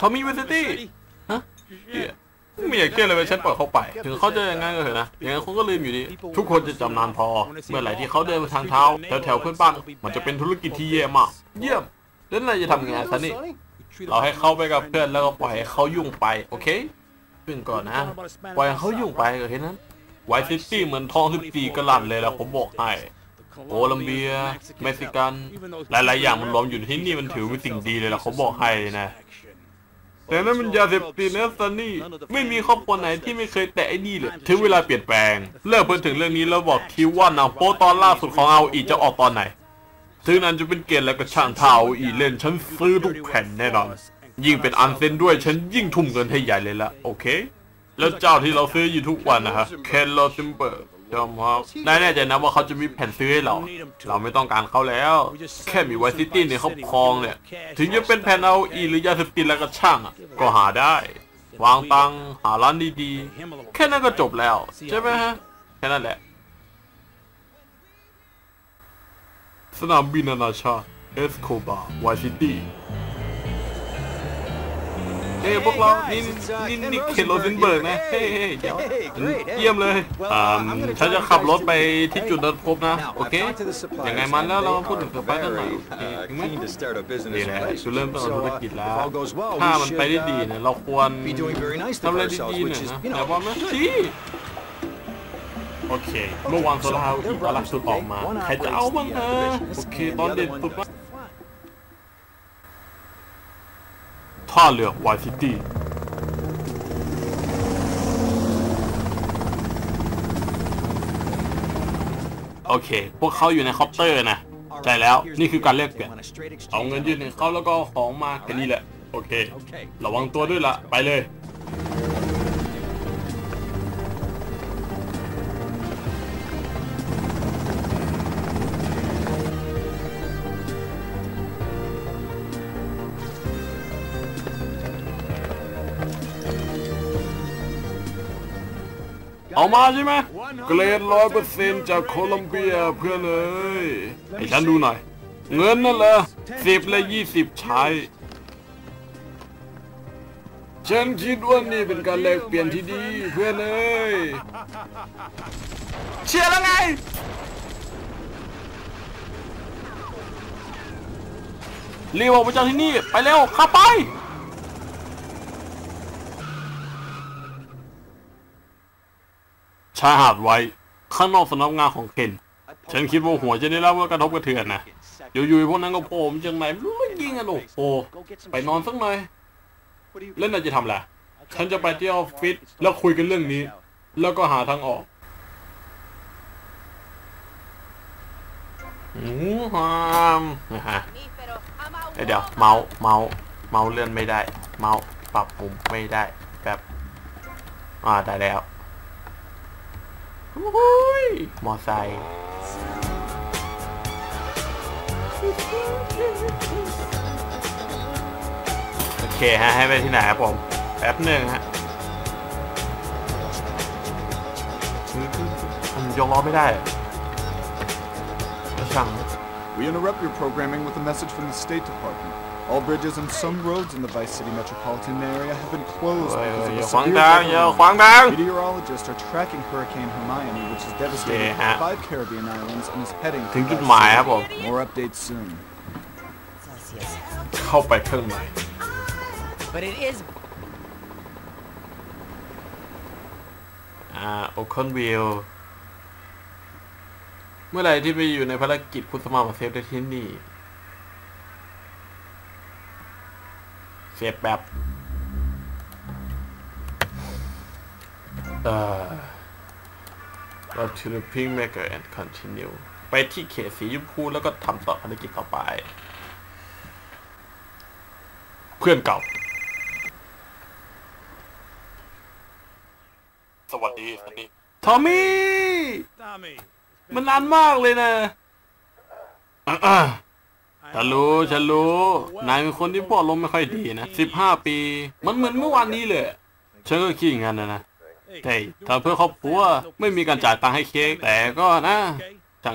ทอมมี่เวสตี้ฮะเหี้ยไม่อยากเชื่อเลยว่าฉันปล่อยเขาไป ถึงเขาจะยังไงก็เถอะนะอย่างนั้นคุณก็ลืมอยู่ดี ทุกคนจะจำนานพอ เมื่อไหร่ที่เขาเดินไปทางเท้าแถวแถวๆเพื่อนบ้านมันจะเป็นธุรกิจที่แย่มากเยี่ยมแล้วนายจะทำไงซันนี่เราให้เขาไปกับเพื่อนแล้วก็ปล่อยให้เขายุ่งไปโอเคซึ่งก่อนนะปล่อยให้เขายุ่งไปก็แค่นั้นไวซิตี้เหมือนทอง14กะลัดเลยแล้วผมบอกให้ โคลัมเบีย เม็กซิกัน หลายๆ อย่างมันรวมอยู่ที่นี่มันถือเป็นสิ่งดีเลยล่ะเขาบอกให้เลยนะ แต่นั่นมันยาเสพติดนะซันนี่ ไม่มีครอบครัวไหนที่ไม่เคยแตะไอ้นี่เลย ถึงเวลาเปลี่ยนแปลง เลิกพูดถึงเรื่องนี้แล้วบอกคิวว่าหนังโป๊ตอนล่าสุดของเอาอีจะออกตอนไหน ถึงนั้นจะเป็นเกณฑ์แล้วก็ช่างเท้าอีเล่นฉันซื้อทุกแผ่นแน่นอน ยิ่งเป็นอันเซนด้วยฉันยิ่งทุ่มเงินให้ใหญ่เลยละโอเค แล้วเจ้าที่เราซื้ออยู่ทุกวันนะฮะเคนโลซิมเบิร์ ยอมครับนายแน่ใจนะว่าเขาจะมีแผ่นซื้อให้เรา เราไม่ต้องการเขาแล้ว แค่มีไวซิตี้ในครอบครองเนี่ย ถึงจะเป็นแผ่นเอาอีหรือยาเสพติดแล้วก็ช่างอะก็หาได้ วางตังค์หาร้านดีๆ แค่นั้นก็จบแล้ว ใช่ไหมฮะ แค่นั้นแหละ สนามบินนานาชาติเอสโคบาไวซิตี้ เฮ้ยพวกเรา นี่นี่นี่เคนโรซินเบิร์กนะเฮ้ยเฮ้ยเดี๋ยวเยี่ยมเลยอ่าฉันจะขับรถไปที่จุดนัดพบนะ โอเค ยังไงมันแล้วเรามาพูดถึงเซอร์ไพรส์กันหน่อยโอเคถึงไหม Keen to start a ดี business แล้ว place. จุดเริ่มต้นของธุร So, กิจ uh, แล้ว if all goes well, ถ้า we มันไป should ได้ดี uh, เนี่ยเราควร be doing very nice ทำ to อะไร ourselves, ดีๆหน่ which อย is, นะ you แต่ know, ว่าไม่ good. สิโอเค เมื่อวานโซลาร์อีกตอนล่าสุดออกมา ใครจะเอาบ้างฮะโอเค ตอนเด็ดสุดว่า ท่าเรือวายซิตี้โอเค พวกเขาอยู่ในคอปเตอร์นะใช่แล้วนี่คือการแลกเปลี่ยนเอาเงินยื่นให้เขาแล้วก็ของมาแค่นี้แหละ โอเค ระวังตัวด้วยล่ะไปเลย เอามาใช่ไหมเกรดร้อยเปอร์เซ็นจากโคลัมเบียเพื่อนเลยให้ฉันดูหน่อย เงินนั่นเหรอสิบและยี่สิบใช้ ฉันคิดว่านี่เป็นการแลกเปลี่ยนที่ดีเพื่อนเอ้ยเชียร์แล้วไงรีบออกไปจากที่นี่ ไปเร็วขับไปายหาดไว้ ข้างนอกสำนักงานของเคนฉันคิดว่าหัวจะได้รับว่ากระทบกระเทือนนะอยู่ๆพวกนั้นก็โผล่มาจากไหนไม่รู้ว่ยิงกันโอ้โหไปนอนสักหน่อยเล่นอะไรจะทำล่ะฉันจะไปที่ออฟฟิศแล้วคุยกันเรื่องนี้ แล้วก็หาทางออกอืมฮามนะฮะเดี๋ยวเมาส์เมาส์เมาส์เลื่อนไม่ได้ เมาส์ปรับปุ่มไม่ได้แบบอ่าได้แล้ว มอไซค์โอเคฮะ ให้ไปที่ไหนครับผม แป๊บหนึ่งฮะมันยกล้อไม่ได้ก็ช่าง We interrupt your programming with a message from the State Department. All bridges and some roads in the Vice City metropolitan area have been closed เฮ้ย because เฮ้ย of อย่า a ขวาง severe ทางอย่า weather ขวางทาง Meteorologists are tracking Hurricane Hermione, which has devastated Yeah. five Caribbean islands and is heading ถึง for จุด Vice หมายครับ City. ผม More updates soon. เข้าไปเครื่องใน But it is อ่าโอคอนวิลเมื่อไหร่ที่ไปอยู่ในภารกิจคุณสมัครมาเซฟได้ที่นี่ เซฟแบบ เอ่อ go to the pink maker and continue ไปที่เขตสีชมพูแล้วก็ทำต่อภารกิจต่อไป เพื่อนเก่า สวัสดีสันนี่ทอมมี่ มันนานมากเลยนะอะๆ ฉันรู้ฉันรู้ นายเป็นคนที่พ่อลมไม่ค่อยดีนะสิบห้าปี มันเหมือนเมื่อวานนี้เลย ฉันก็คิดอย่างนั้นนะนะแต่ถ้าเพื่อครอบครัวไม่มีการจ่ายตังค์ให้เค้กแต่ก็นะจัง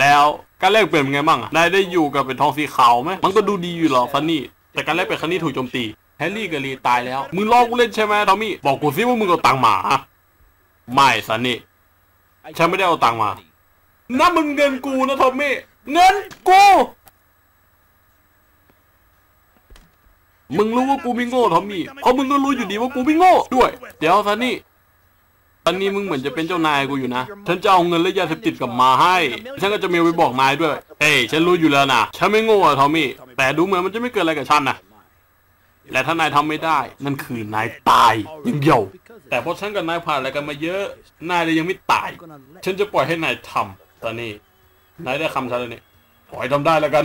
แล้วการแลกเปลี่ยนเป็นไงบ้างอะนายได้อยู่กับเป็นทองสีขาวไหมมันก็ดูดีอยู่หรอกซันนี่ แต่การแลกเปลี่ยนครั้งนี้ถูกโจมตี แฮร์รี่กับลีตายแล้ว มึงลอกกูเล่นใช่ไหมทอมมี่ บอกกูซิว่ามึงเอาตังค์มา ไม่สันนี่ฉันไม่ได้เอาตังค์มา นั่นมันเงินกูนะทอมมี่ เงินกู มึงรู้ว่ากูไม่โง่ทอมมี่เพราะมึงก็รู้อยู่ดีว่ากูไม่โง่ด้วย เดี๋ยวซันนี่ตอนนี้มึงเหมือนจะเป็นเจ้านายกูอยู่นะ ฉันจะเอาเงินและยาเสพติดกลับมาให้ ฉันก็จะมลไปบอกนายด้วยเฮ้ยฉันรู้อยู่แล้วนะ ฉันไม่โง่อะทอมมี่ แต่ดูเหมือนมันจะไม่เกิดอะไรกับฉันนะและถ้านายทำไม่ได้ นั่นคือนายตายอยังเดียว แต่เพราะฉันกับนายผ่านอะไรกันมาเยอะ นายเลยยังไม่ตาย ฉันจะปล่อยให้นายทำตอนนี้ นายได้คำฉันแล้วนี่ ปล่อยทำได้แล้วกัน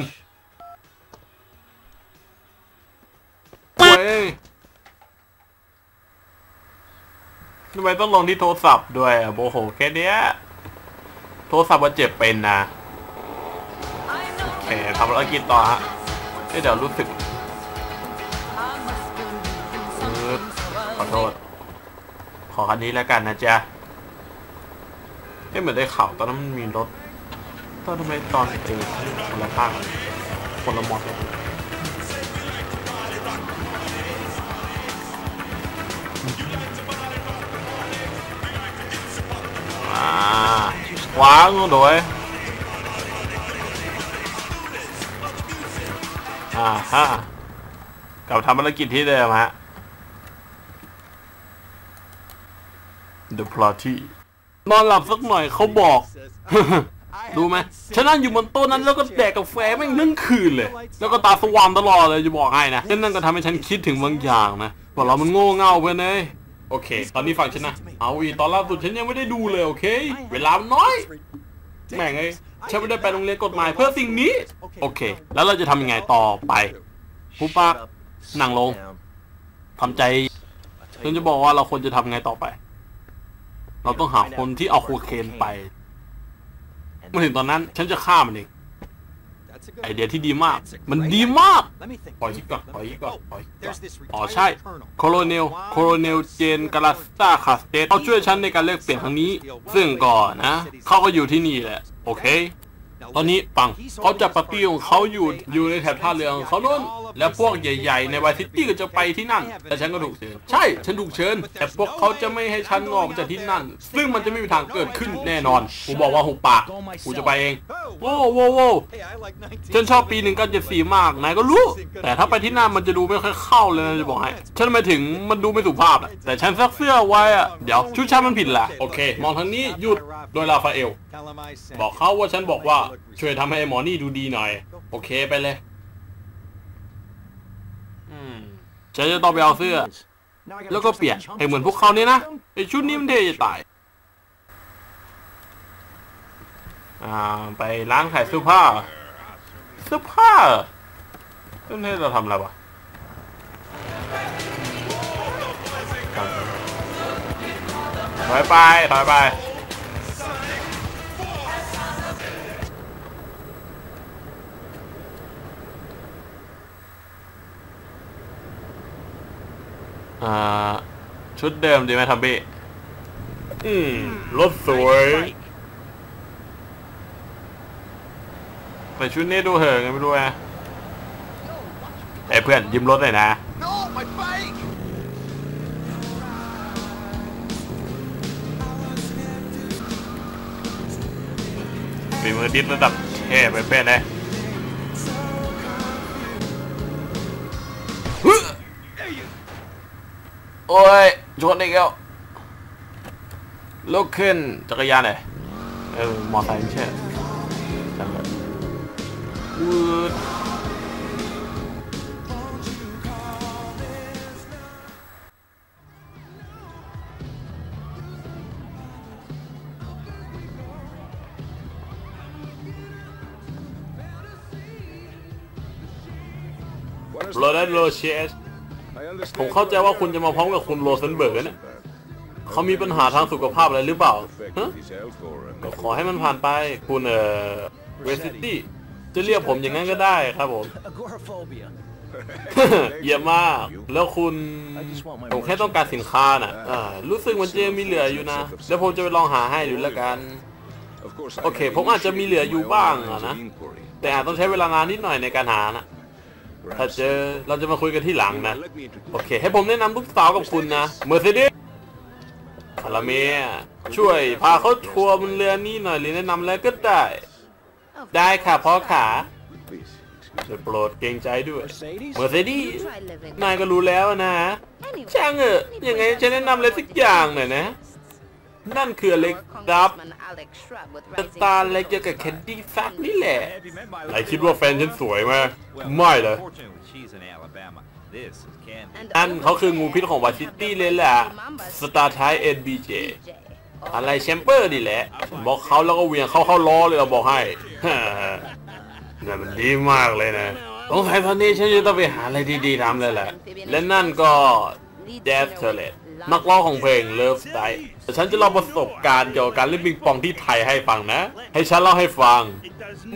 ทำไมต้องลงที่โทรศัพท์ด้วยอะโบโหแค่เนี้ย โทรศัพท์มันเจ็บเป็นนะโอเคทำภารกิจต่อฮะเอ้เดี๋ยวรู้สึกขอโทษ ขอคันนี้แล้วกันนะจ๊ะเอ้เหมือนได้ข่าวตอนนั้นมันมีรถตอนทำไมตอนเออคนละภาคคนละมอเลยอ่า วางโดยอ่าฮะกลับทำภารกิจที่เดิมฮะ The Party นอนหลับสักหน่อยเขาบอกรู้ไหมฉันนั่งอยู่บนโต๊ะนั้นแล้วก็แดกกาแฟแม่งนึ่งคืนเลย แล้วก็ตาสว่างตลอดเลยจะบอกให้นะนั่นก็ทำให้ฉันคิดถึงบางอย่างนะบอกเรามันโง่เง่าเพื่อนเอ้ย โอเค ตอนนี้ฟังฉันนะ เอาอีตอนล่าสุดฉันยังไม่ได้ดูเลยโอเค เวลามันน้อย แม่งเอ้ยฉันไม่ได้ไปโรงเรียนกฎหมายเพื่อสิ่งนี้ โอเค แล้วเราจะทำยังไงต่อไปผู้ปากนั่งลงทำใจฉันจะบอกว่าเราควรจะทำไงต่อไป เราต้องหาคนที่เอาโคเคนไปเมื่อถึงตอนนั้น ฉันจะฆ่ามันเอง ไอเดียที่ดีมาก มันดีมากปล่อยคิดก่อนปล่อยคิดก่อนปล่อยคิดก่อนอ๋อใช่โคโลเนลโคโลเนลเจนกาลาสตาคาสเตสเขาช่วยฉันในการเลือกเปลี่ยนครั้งนี้ ซึ่งก่อนนะเขาก็อยู่ที่นี่แหละ โอเค ตอนนี้ปังเขาจัดปาร์ตี้ของเขาอยู่อยู่ในแถบท่าเรือของเขาโน้นและพวกใหญ่ ๆ ในวายซิตี้ก็จะไปที่นั่น แต่ฉันก็ถูกเชิญ ใช่ ฉันถูกเชิญ แต่พวกเขาจะไม่ให้ฉันออกจากที่นั่น ซึ่งมันจะไม่มีทางเกิดขึ้นแน่นอน กูบอกว่าหุบปาก กูจะไปเอง โว้วโว้โว้ฉันชอบปีหนึ่งก็เจ็ดสี่มาก นายก็รู้ แต่ถ้าไปที่นั่นมันจะดูไม่ค่อยเข้าเลยนะจะบอกให้ ฉันหมายถึงมันดูไม่สุภาพอะแต่ฉันซักเสื้อไว้อะเดี๋ยวชุดฉันมันผิดแหละโอเค มองทางนี้หยุด โดยลาฟาเอล บอกเขาว่าฉันบอกว่าช่วยทำให้ไอ้หมอนี่ดูดีหน่อย โอเคไปเลย ฉันจะต้องไปเอาเสื้อ แล้วก็เปลี่ยนให้เหมือนพวกเขาเนี่ยนะไอชุดนี้มันเท่จะตายอ่าไปล้างถ่ายเสื้อผ้าเสื้อผ้าเพื่อนให้เราทำอะไรวะถอยไปถอยไป อ่า ชุดเดิมดีไหมทัมบี้อืมรถสวย แต่ชุดนี้ดูเหิงไงไม่รู้ไงไอ้เพื่อนยืมรถหน่อยนะ ฝีมือดิสระดับเท่ไปเพื่อนเลย โอ้ยชนอีกแล้วลุกขึ้นจักรยานเลยเออมอไซค์ไม่ใช่จังเลยวืดโรนัลโรเชส ผมเข้าใจว่าคุณจะมาพร้อมกับคุณโรเซนเบิร์กนะเขามีปัญหาทางสุขภาพอะไรหรือเปล่าฮะก็ขอให้มันผ่านไปคุณเอ่อเวสซิตี้จะเรียกผมอย่างนั้นก็ได้ครับผม Agoraphobia. เยี่ยมมาก แล้วคุณผมแค่ต้องการสินค้าน่ะอ่ารู้สึกมันจะมีเหลืออยู่นะ แล้วผมจะไปลองหาให้ดูแล้วกัน โอเค ผมอาจจะมีเหลืออยู่บ้างอะนะ แต่อาจต้องใช้เวลานานนิดหน่อยในการหานะ ถ้าเจอเราจะมาคุยกันที่หลังนะ โอเค ให้ผมแนะนำลูกสาวกับคุณนะเมอร์เซเดสอาราเมียช่วยพาเขาทัวร์บนเรือนี้หน่อยหรือแนะนำแล้วก็ได้ ได้ค่ะพ่อขาจะโปรดเกรงใจด้วยเมอร์เซเดส Try living. นายก็รู้แล้วนะ Anyway, ช่างเถอะยังไงจะแนะนำอะไรสักอย่างหน่อยนะ นั่นคืออะไรครับ Congressman Alex Shrub with ส Rising ตาร์อะไรเกี่ยวกับแคนดี้ซักนี่แหละนายคิดว่าแฟนฉันสวยไหมไม่เลย Fortunately, she's in Alabama. This is Candy. And อันเขาคืองูพิษของวาซิตี้เลยแหละสตาร์ไทย NBJ DJ. อะไรแชมเปอร์ดีแหละบอกเขาแล้วก็เหวียงเข้าเข้าล้อเลยเราบอกให้นั่นมันดีมากเลยนะสงสัยตอนนี้ฉันจะต้องไปหาอะไรดีๆทำเลยแหละและนั่นก็ Death t o i l e t นักร้องของเพลง Love Style แต่ฉันจะเล่าประสบการณ์เกี่ยวกับการเล่นปิงปองที่ไทยให้ฟังนะ ให้ฉันเล่าให้ฟัง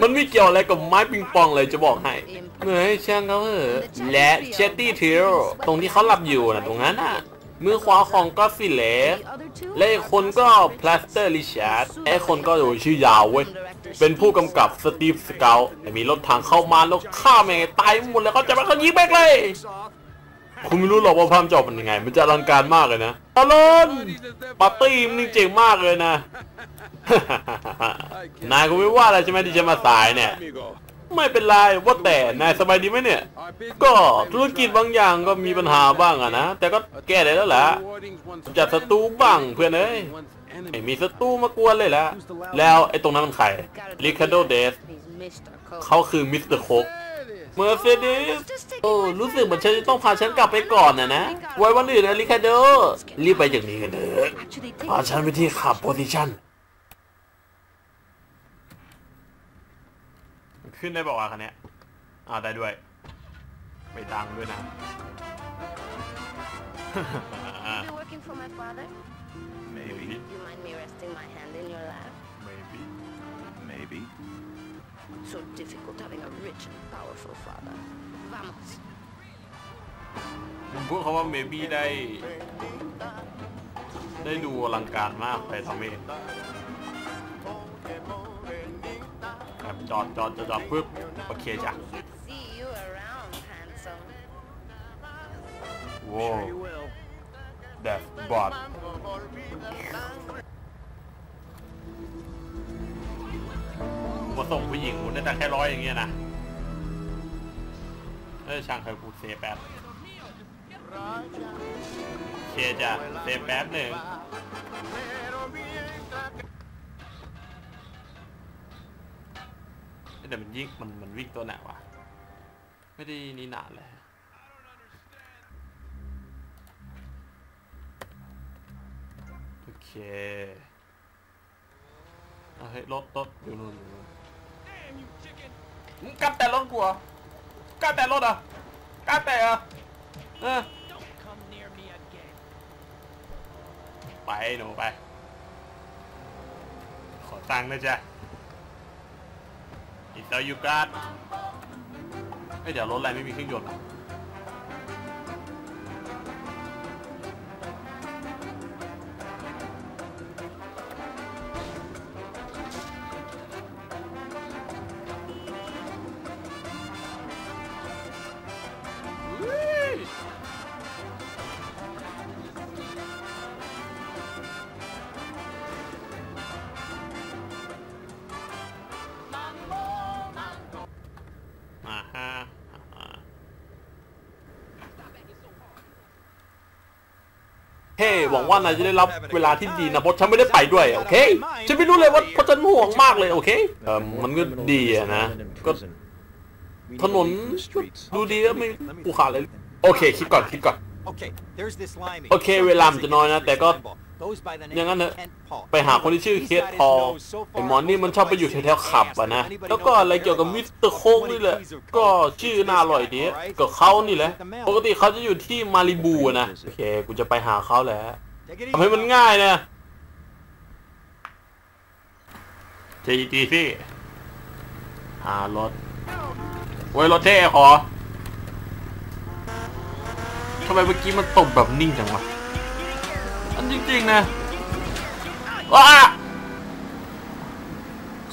มันไม่เกี่ยวอะไรกับไม้ปิงปองเลยจะบอกให้เหนื่อยช่างเขาเถอะและเชตตี้ทิลตรงที่เขาหลับอยู่นะตรงนั้นน่ะมือขวาของก็ฟิเลสและอีกคนก็พลาสเตอร์ริชาร์ดไอ้คนก็โอ้ยชื่อยาวเว้ย เป็นผู้กำกับสตีฟสเกลแต่มีรถถังเข้ามาแล้วฆ่าแม่งตายหมดแล้วเขาจะมาเขายิงแม่เลย คุณไม่รู้หรอกว่าภาพจอเป็นยังไง มันจะอลังการมากเลยนะตลอนปาร์ตี้มันเจ๋งมากเลยนะ นายคงไม่ว่าอะไรใช่ไหมที่จะมาสายเนี่ย ไม่เป็นไรว่าแต่นายสบายดีไหมเนี่ย ก็ธุรกิจบางอย่างก็มีปัญหาบ้างอะนะ แต่ก็แก้ได้แล้วแหละจัดศัตรูบ้างเพื่อนเอ้ยไม่มีศัตรูมากวนเลยละแล้วไอ้ตรงนั้นมันใครลิคาโดเดสเขาคือมิสเตอร์โคก เมอร์เซเดสโอ้รู้สึกเหมือนฉันจะต้องพาฉันกลับไปก่อนนะนะ ไว้วันอื่นนะลิคาโด รีบไปจากนี้กันเถอะ Actually, take พาฉันไปที่ขับโพซิชันขึ้นได้บอกว่าคันเนี้ยอ่าได้ด้วย ไปตังค์ด้วยนะ You working for my father? maybe You mind me resting my hand in your lap? maybe Maybe. So difficult having a rich and powerful father. Vamos. ผมพูดเขาว่า maybe ได้ ได้ดูอลังการมากไปทอมมี่แบบจอดจอดจอดจอดปุ๊บโอเคจ้ะ See you around, handsome. โว้ that bot มาส่งผู้หญิงคุณได้แต่แค่ร้อยอย่างเงี้ยนะเออช่างเธอะกูเซฟแป๊บเคจ้ะเซฟแป๊บหนึ่งแต่มันยิ่งมันมันวิ่งตัวไหนวะไม่ได้นี่นานเลยโอเคเอาเฮ้ยรถรถอยู่นู่นอยู่นู่น กลับแต่รถกูเหรอกลับแต่รถเหรอะกลับแต่เหรอเออไปหนูไป ขอตังค์นะจ๊ะอีกแล้วยูการ์ดเอ้ยเดี๋ยวรถอะไรไม่มีเครื่องยนต์อะอ่ เฮ้หวังว่านายจะได้รับเวลาที่ดีนะเพราะฉันไม่ได้ไปด้วยโอเค ฉันไม่รู้เลยว่าเพราะฉันห่วงมากเลยโอเคเออมันก็ดีอะนะก็ถนนดูดีแล้วไม่กูขาดเลยโอเคคิดก่อนคิดก่อน Okay, there's this limey. โอเคเวลามันจะน้อยนะแต่ก็ Goes by the name อย่างนั้นเถ of อะ Kent Paul. ไปหาคนที่ชื่อเคสพอลไอหมอนนี่มันชอบไปอยู่แถวๆขับอะนะ แล้วก็อะไรเกี่ยวกับมิสเตอร์โคกนี่แหละ ก็ชื่อน่าอร่อยดีก็เขานี่แหละ ปกติเขาจะอยู่ที่มาริบูอะนะ โอเค กูจะไปหาเขาแหละ Take it ทำให้มันง่ายนะเจดีสิหารถโว้ยรถเท่ขอทำไมเมื่อกี้มันตบแบบนิ่งจังวะ อันจริงๆนะว้า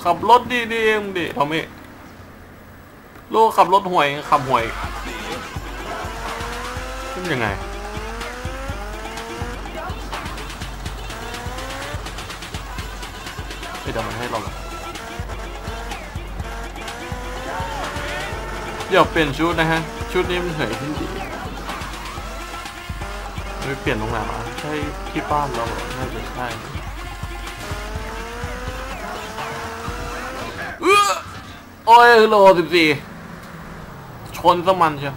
ขับรถดีๆมึงดิทอมมี่ลูกขับรถห่วยขับห่วยยังไงเดี๋ยวมันให้เราอกเดี๋ยวเปลี่ยนชุดนะฮะ ชุดนี้มันเหยขึ้นดี ไม่เปลี่ยนตรงไหนวะใช่ที่บ้านเราเหรอน่าจะใช่เอื้อโอ้ยโลสิบสี่ชนสมันเชียว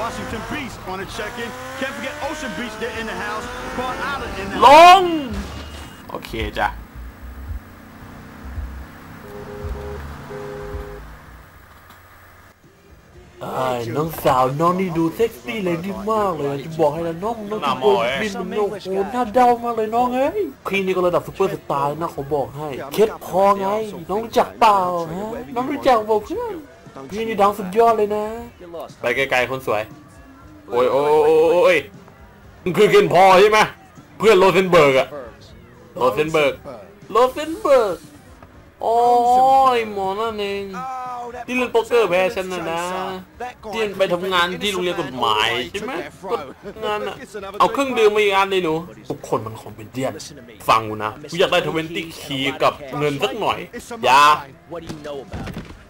Washington Beach on a check-in. Can't forget Ocean Beach, they're in the house. Crown Island in the ล house. งโอเคจ้ะไอ้น้องสาวน้องนี่ดูเซ็กซี่เลยดีมากเลยอะจะบอกให้นะน้องน้องหน้าที่หมโบอเอ้ยบินมันโอ้โหหน้าเดามากเลยน้องเอ้ยคลินี่ก็ระดับซุปเปอร์สตาร์นะเขาบอกให้เคสพอไง น้องรู้จักเปล่าฮะน้องรู้จักบอกเพื่อนพี่นี่ดังสุดยอดเลยนะ ไปไกลๆคนสวย โอ้ยโอ้ยโอ้ยโอ้ยมันคือเคนพอใช่ไหมเพื่อนโรเซนเบิร์กอะโรเซนเบิร์กโรเซนเบิร์ก โอ้ยหมอนั่นเองที่เล่นโป๊กเกอร์แพ้ฉันนะนะที่ไปทำงานที่โรงเรียนกฎหมายใช่ไหมก็งานอะเอาเครื่องดื่มมาอีกอันเลยหนูทุกคนมันคอมเป็นเดียนฟังกูนะกูอยากได้ทเวนตี้คีกับเงินสักหน่อยอย่า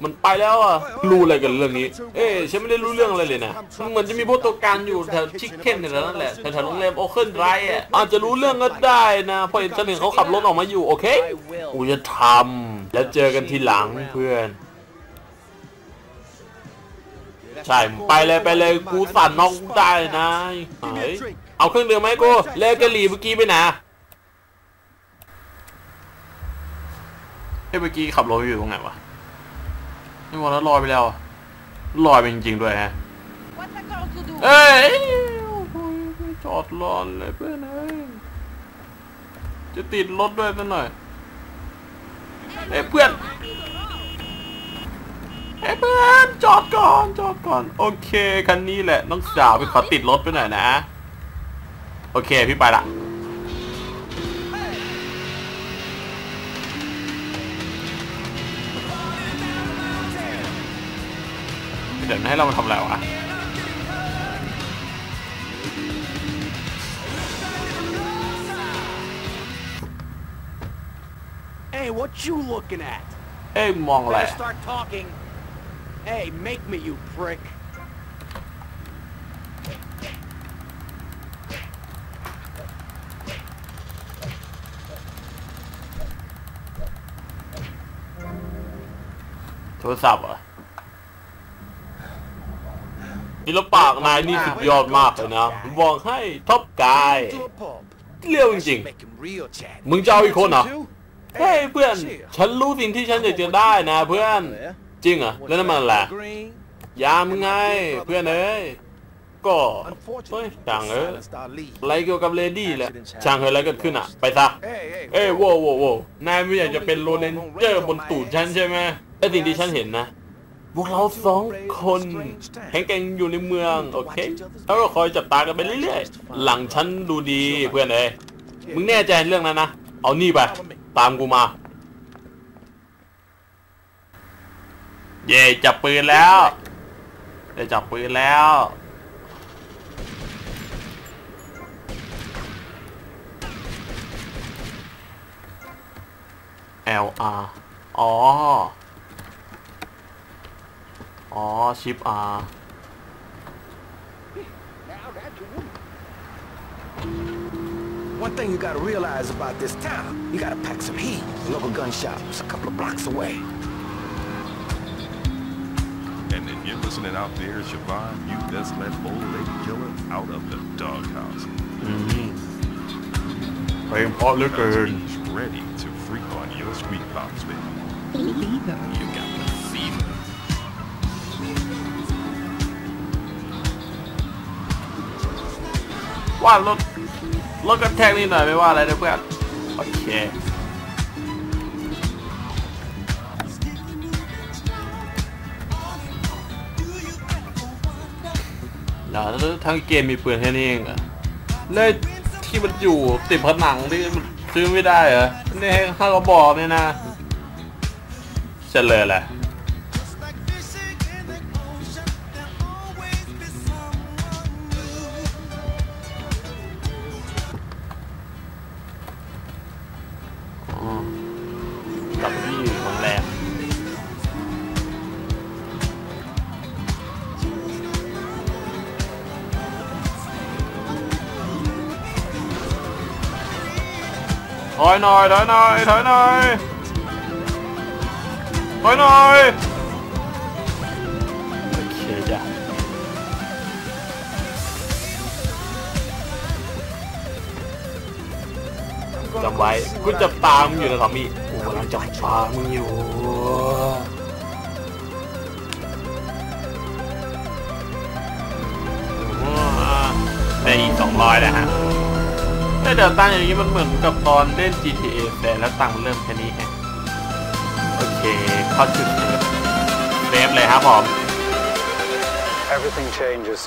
มันไปแล้วอะรู้อะไรกันเรื่องนี้ เอ้ยฉันไม่ได้รู้เรื่องอะไรเลยนะมันเหมือนจะมีพวกตัวการอยู่แถวชิคเก้นเนี่ยนั่นแหละแถวโรงแรมโอเคิลไรอะอาจจะรู้เรื่องก็ได้นะเพราะเห็นฉันเห็นเขาขับรถออกมาอยู่โอเคกูจะทำแล้วเจอกันทีหลังเพื่อนใช่ไปเลยไปเลยกูสั่นน้องได้นะเฮ้ยเอาเครื่องดื่มไหมกูแล้วกะหรี่เมื่อกี้ไปไหนเฮ้ยเมื่อกี้ขับรถอยู่ตรงไหนวะ ไม่บอกแล้วลอยไปแล้วอะลอยไปจริงๆด้วยฮะ What's that going to do? เอ้ยโอ้ยจอดรอนเลยเพื่อนเอ้ยจะติดรถด้วยสักหน่อยเอ้ยเพื่อนเอ้ยเพื่อนจอดก่อนจอดก่อน โอเคคันนี้แหละน้องสาวไปขอติดรถไปหน่อยนะ โอเคพี่ไปละ เดี๋ยวให้เรามาทำอะไรวะ Hey, what you looking at? เอ้ยมองอะไร Better start talking. Hey, make me, you prick. โทรศัพท์เหรอ ศิลปากนายนี่สุดยอดมากเลยนะบอกให้ท็อปกายเลี้ยวจริงๆมึงจะเอาอีกคนเหรอเฮ้ยเพื่อน ฉันรู้สิ่งที่ฉันอยากจะได้นะ เพื่อน จริงเหรอแล้วนั่นมันอะไร Green. ยามงไงเพื่อนเอ้ยก็เฮ้ยช่างเอ้ยอะไรเกี่ยวกับเลดี้แหละช่างเฮ้ยอะไรเกิดขึ้นอะ ไปซะเอ้ยโว้โว้โว้นายไม่อยากจะเป็นโรเลนเจอร์บนตูดฉันใช่ไหมไอ้สิ่งที่ฉันเห็นนะ พวกเราสองคนแข่งแกร่งอยู่ในเมือง โอเค แล้วก็คอยจับตากันไปเรื่อยๆ หลังฉันดูดีเพื่อนเอ้ยมึงแน่ใจเรื่องนั้นนะ เอานี่ไป ตามกูมา เย่จับปืนแล้วได้จับปืนแล้ว L R อ๋อ อ๋อ ชิป R One thing you gotta realize about this town, you gotta pack some heat. Local gun shop, it's a couple of blocks away. And if you're listening out there, Siobhan, you just let old lady killer out of the doghouse. อืมเพลงเพราะเหลือเกิน He's ready to freak on your sweet box, baby. You ว่ารถรถกระแทกนิดหน่อยไม่ว่าอะไรนะเพื่อนโอเคแล้วทั้งเกมมีปืนแค่นี้เองเหรอเลยที่มันอยู่ติดผนังที่มันซื้อไม่ได้เหรอนี่ให้ข้ากระบอกเนี่ยนะเฉลยแหละ อยหน่อยถอยหน่อยถอยหน่อยถอยหน่อยโอเคจ้ะจำไว้กูจะตามมึงอยู่นะทอมมี่กูกำลังจับตามมึงอยู่ได้อีกสองร้อยนะฮะ แต่เดี๋ยวตังอย่างนี้มันเหมือนกับตอนเล่น GTA แต่แล้วตังมันเริ่มแค่นี้ไงโอเคเข้าจุดเซฟเซฟเลยครับผม Everything changes.